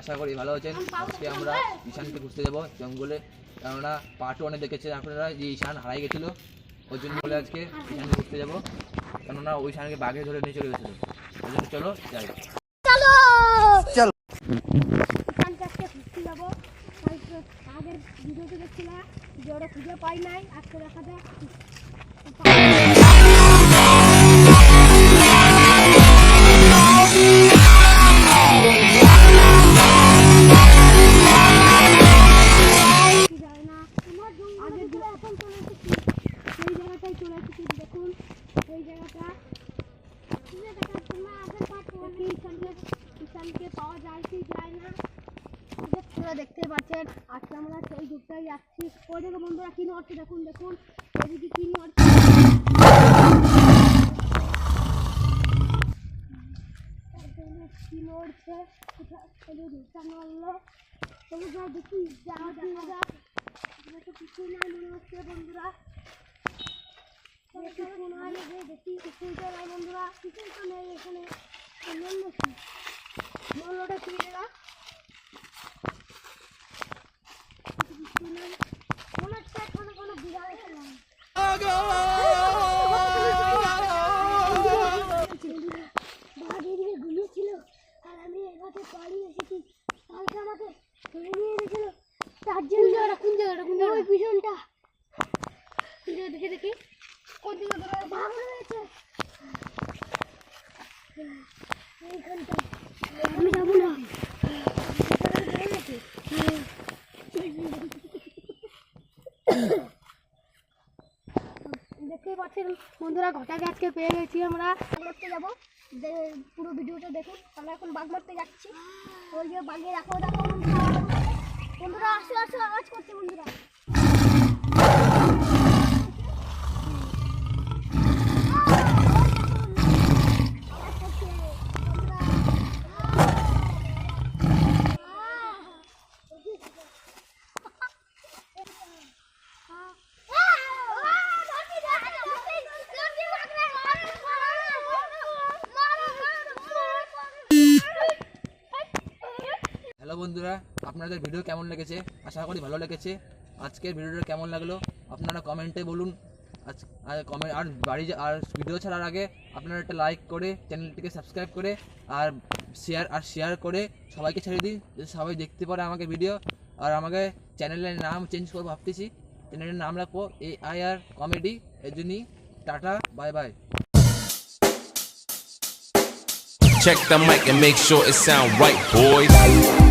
আশা করি ভালো আছেন। আজকে আমরা ঈশানকে ঘুরতে যাব জঙ্গলে। কেননা পার্ট ওয়ানে দেখেছেন আপনারা যে ঈশান হারাই গেছিল। ওই জন্য বলে আজকে ঈশানকে ঘুরতে যাব। কেননা ওই ঈশানকে বাঘে ধরে নিয়ে চলে গেছিল। ওই জন্য চলো যাই। চলো! আগের ভিডিওতে দেখছিলাম যে ওরা খুঁজে পাই নাই আজকে দেখা যায় আপনারা দেখতে পাচ্ছেন, আজকে আমরা সেই যুগটাই যাচ্ছি। ওই দেখো বন্ধুরা কি নড়ছে, দেখুন দেখুন। ওইদিকে কি নড়ছে? কি নড়ছে? ধূপটা নড়লো। তবু যা দেখি, যাওয়া দেখা তো কিছুই নাই মনে হচ্ছে বন্ধুরা। কোন কিছুই তো বন্ধুরা। নেই এখানে। কি মূল্যটা কি এরা কিছু নেই মনে হচ্ছে এখানে কোনো বিড়াল আছে না বাড়ি দিয়ে ঘুমিয়েছিল আর আমি এলাকে পালিয়ে এসেছি কালকে আমাকে ধরে নিয়ে গেছিল তার জন্য কোন জায়গাটা কোন জায়গা ওই পিছনটা পিছনে দেখে দেখি কোন দিকে ধরে ভালো হয়েছে এইখানটা আমি যাব না দেখতেই পাচ্ছেন বন্ধুরা, ঘটাকে আজকে পেয়ে গেছি আমরা। মারতে যাব। পুরো ভিডিওটা দেখুন। আমরা এখন বাঘ মারতে যাচ্ছি। ওই যে বাঘে দেখো দেখো। বন্ধুরা, আসো আসো, আওয়াজ করছে বন্ধুরা আওয়াজ করছে, হ্যালো বন্ধুরা আপনাদের ভিডিও কেমন লেগেছে? আশা করি ভালো লেগেছে। আজকের ভিডিওটা কেমন লাগল? আপনারা কমেন্টে বলুন। আজ আর কমেন্ট আর বাড়ি আর ভিডিও ছাড়ার আগে আপনারা একটা লাইক করে চ্যানেলটিকে সাবস্ক্রাইব করে আর শেয়ার আর শেয়ার করে সবাইকে ছেড়ে দিন যাতে সবাই দেখতে পারে আমাকে ভিডিও আর আমাকে চ্যানেলের নাম চেঞ্জ করব ভাবতেছি। চ্যানেলের নাম রাখব এ আই আর কমেডি এর জন্যই tata bye bye Check the mic and make sure it sound right, boys.